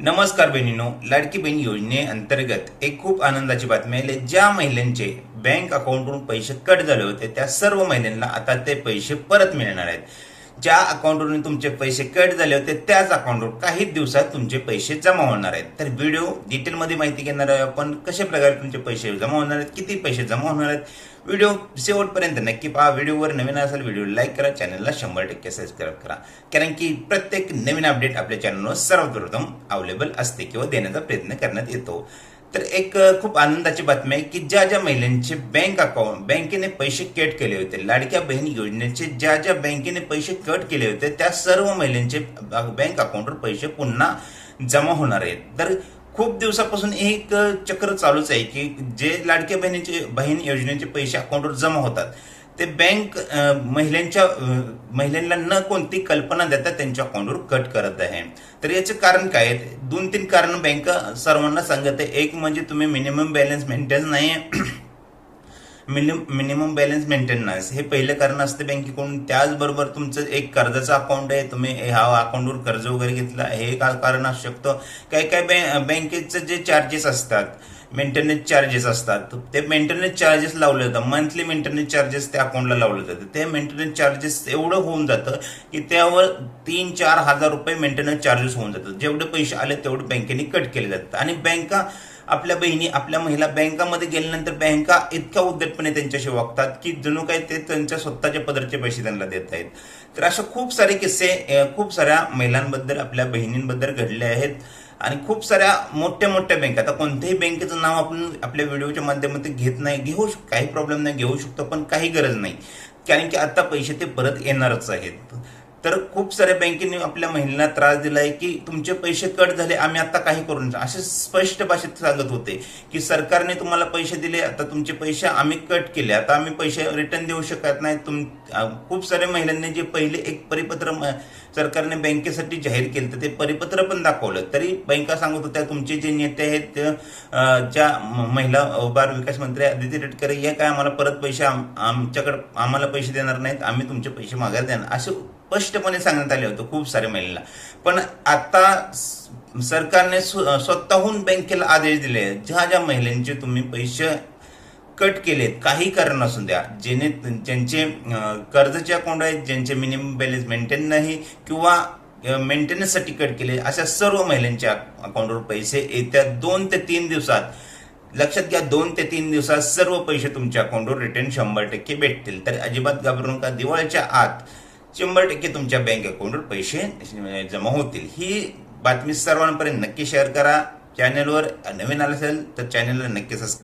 नमस्कार बहिणीनो लाडकी बहीण योजनेअंतर्गत एक खूप आनंदाची बातमी आहे. ज्या महिलांचे बँक अकाउंटवरून पैसे कट झाले होते त्या सर्व महिलांना आता ते पैसे परत मिळणार आहेत. ज्या अकाउंटवरून तुमचे पैसे कट झाले होते त्याच अकाउंटवर काही दिवसात तुमचे पैसे जमा होणार आहेत. तर व्हिडिओ डिटेलमध्ये माहिती घेणार आहे आपण कशा प्रकारे तुमचे पैसे जमा होणार आहेत किती पैसे जमा होणार आहेत. व्हिडिओ शेवटपर्यंत नक्की पहा. व्हिडिओवर नवीन असेल व्हिडिओ लाईक करा चॅनलला शंभर टक्के सबस्क्राईब करा. कारण की प्रत्येक नवीन अपडेट आपल्या चॅनलवर सर्वप्रथम अवेलेबल असते किंवा देण्याचा प्रयत्न करण्यात येतो. तर एक खूप आनंदाची बातमी आहे की ज्या ज्या महिलांचे बँक अकाउंट बँकेने पैसे कट केले होते लाडक्या बहीण योजनेचे ज्या ज्या बँकेने पैसे कट केले होते त्या सर्व महिलांचे बँक अकाउंटवर पैसे पुन्हा जमा होणार आहेत. तर खूप दिवसापासून एक चक्र चालूच आहे की जे लाडक्या बहिणीचे बहीण योजनेचे पैसे अकाउंटवर जमा होतात. ते बँक महिलांच्या महिलांना न कोणती कल्पना देता त्यांच्या अकाउंटवर कट करत आहे. तर याचे कारण काय आहे दोन तीन कारण बँक सर्वांना सांगत आहे. एक म्हणजे तुम्ही मिनिमम बॅलन्स मेंटेन नाही मिनिमम बॅलन्स मेंटेनन्स हे पहिलं कारण असते बँकेकडून त्याचबरोबर तुमचं एक कर्जाचं अकाउंट आहे. तुम्ही ह्या अकाउंटवर कर्ज वगैरे घेतलं. हे का कारण असू शकतं. काही काही बँकेचं जे चार्जेस असतात मेंटेनन्स चार्जेस असतात. ते मेंटेनन्स चार्जेस लावले जातात. मंथली मेंटेनन्स चार्जेस त्या अकाउंटला लावले जातात. ते मेंटेनन्स चार्जेस एवढं होऊन जातं की त्यावर तीन चार हजार रुपये मेंटेनन्स चार्जेस होऊन जातात. जेवढे पैसे आले तेवढे बँकेने कट केले जातात. आणि बँका आपल्या बहिणी आपल्या महिला बँकामध्ये गेल्यानंतर बँका इतक्या उद्धटपणे त्यांच्याशी वागतात की जणू काही ते त्यांच्या स्वतःच्या पदरचे पैसे त्यांना देत आहेत तर अशा खूप सारे किस्से खूप साऱ्या महिलांबद्दल आपल्या बहिणींबद्दल घडले आहेत. आणि खूप साऱ्या मोठ्या मोठ्या बँका आता कोणत्याही बँकेचं नाव आपण आपल्या व्हिडिओच्या माध्यमातून घेत नाही घेऊ शक- काही प्रॉब्लेम नाही घेऊ शकतो पण काही गरज नाही. कारण की आता पैसे ते परत येणारच आहेत. तर खूप साऱ्या बँकेने आपल्या महिलांना त्रास दिलाय की तुमचे पैसे कट झाले आम्ही आता काही करू असे स्पष्ट भाषेत सांगत होते की सरकारने तुम्हाला पैसे दिले आता तुमचे पैसे आम्ही कट केले. आता आम्ही पैसे रिटर्न देऊ शकत नाही. तुम खूप साऱ्या महिलांनी जे पहिले एक परिपत्र सरकारने बँकेसाठी जाहीर केलं तर ते परिपत्र पण दाखवलं. तरी बँका सांगत होत्या तुमचे जे नेते आहेत ते, ज्या महिला बाल विकास मंत्री आदिती तटकरे या काय आम्हाला परत पैसे आम- आमच्याकडे आम्हाला पैसे देणार नाहीत आम्ही तुमचे पैसे मागायला देणार असे स्पष्टपणे सांगण्यात आले होते खूप साऱ्या महिलांना पण आता सरकारने स्वतःहून बँकेला आदेश दिले. आहेत, ज्या ज्या महिलांचे तुम्ही पैसे कट केलेत काही कारण असू द्या जेणे ज्यांचे कर्जाचे अकाउंट आहेत ज्यांचे मिनिमम बॅलन्स मेंटेन नाही किंवा मेंटेनन्ससाठी कट केले अशा सर्व महिलांच्या अकाउंटवर पैसे येत्या दोन ते तीन दिवसात लक्षात घ्या दोन ते तीन दिवसात सर्व पैसे तुमच्या अकाउंटवर रिटर्न शंभर टक्के भेटतील. तर अजिबात घाबरू नका. दिवाळीच्या आत शंभर टक्के तुमच्या बँक अकाउंटवर पैसे जमा होतील. ही बातमी सर्वांपर्यंत नक्की शेअर करा. चॅनलवर नवीन आलं असेल तर चॅनलला नक्की सबस्क्राईब